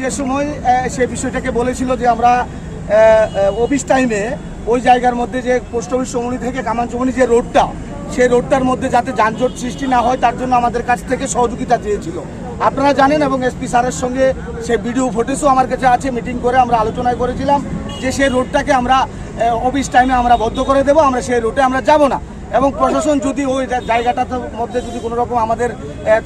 যে সময় সে বিষয়টাকে বলেছিল যে আমরা অফিস টাইমে ওই জায়গার মধ্যে যে পোস্ট অফিস চমনি থেকে কামানচমনি যে রোডটা, সেই রোডটার মধ্যে যাতে যানজট সৃষ্টি না হয়, তার জন্য আমাদের কাছ থেকে সহযোগিতা চেয়েছিল। আপনারা জানেন এবং এসপি স্যারের সঙ্গে সে ভিডিও ফুটেজও আমার কাছে আছে, মিটিং করে আমরা আলোচনায় করেছিলাম যে সেই রোডটাকে আমরা অফিস টাইমে আমরা বদ্ধ করে দেবো, আমরা সেই রোডে আমরা যাব না। এবং প্রশাসন যদি ওই জায়গাটার মধ্যে যদি কোনো রকম আমাদের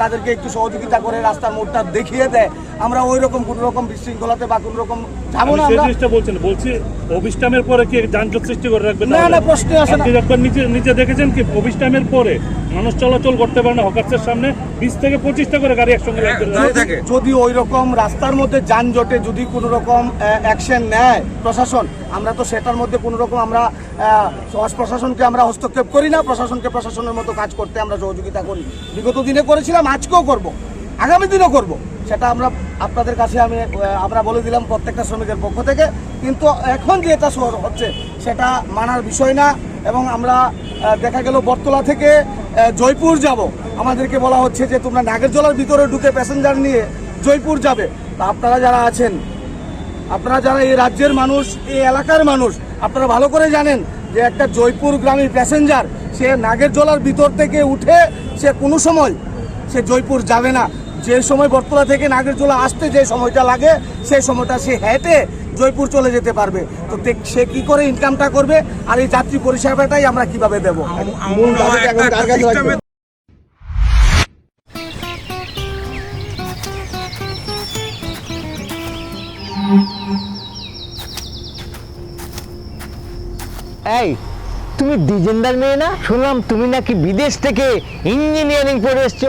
তাদেরকে একটু সহযোগিতা করে রাস্তার মোড়টা দেখিয়ে দেয় আমরা ওই রকম কোনো রকম বিশৃঙ্খলাতে বা কোনো রকম যাব না আমরা জিনিসটা বলছি অফিস পরে কি যানজট সৃষ্টি করে রাখবেন না, না, প্রশ্নই আসে না। একবার নিচে নিচে দেখেছেন কি অফিস পরে মানুষ চলাচল করতে পারে না হকার্সের সামনে বিশ থেকে পঁচিশটা করে গাড়ি একসঙ্গে যদি- যদি ওই রকম রাস্তার মধ্যে যানজটে যদি কোনো রকম অ্যাকশন নেয় প্রশাসন আমরা তো সেটার মধ্যে কোনো রকম আমরা প্রশাসনকে আমরা হস্তক্ষেপ করি না প্রশাসনকে প্রশাসনের মতো কাজ করতে আমরা সহযোগিতা করি। বিগত দিনে করেছিলাম আজকেও করব। আগামী দিনও করব। সেটা আমরা আপনাদের কাছে আমি আমরা বলে দিলাম প্রত্যেকটা শ্রমিকের পক্ষ থেকে। কিন্তু এখন যে এটা শহর হচ্ছে, সেটা মানার বিষয় না এবং আমরা দেখা গেল বটতলা থেকে জয়পুর যাব। আমাদেরকে বলা হচ্ছে যে তোমরা নাগেরজলার ভিতরে ঢুকে প্যাসেঞ্জার নিয়ে জয়পুর যাবে। তা আপনারা যারা আছেন, আপনারা যারা এই রাজ্যের মানুষ, এই এলাকার মানুষ, আপনারা ভালো করে জানেন যে একটা জয়পুর গ্রামের প্যাসেঞ্জার, সে নাগেরজলার ভিতর থেকে উঠে সে কোনো সময় সে জয়পুর যাবে না। যে সময় বটতলা থেকে নাগেরজোলা আসতে যে সময়টা লাগে সেই সময়টা সে হেঁটে জয়পুর চলে যেতে পারবে। তো সে কি করে ইনকামটা করবে আর এই যাত্রী পরিষেবাটাই আমরা কীভাবে দেবো? এই তুমি ডিজেন্দার মেয়ে না? শুনলাম তুমি নাকি বিদেশ থেকে ইঞ্জিনিয়ারিং পড়ে এসছো।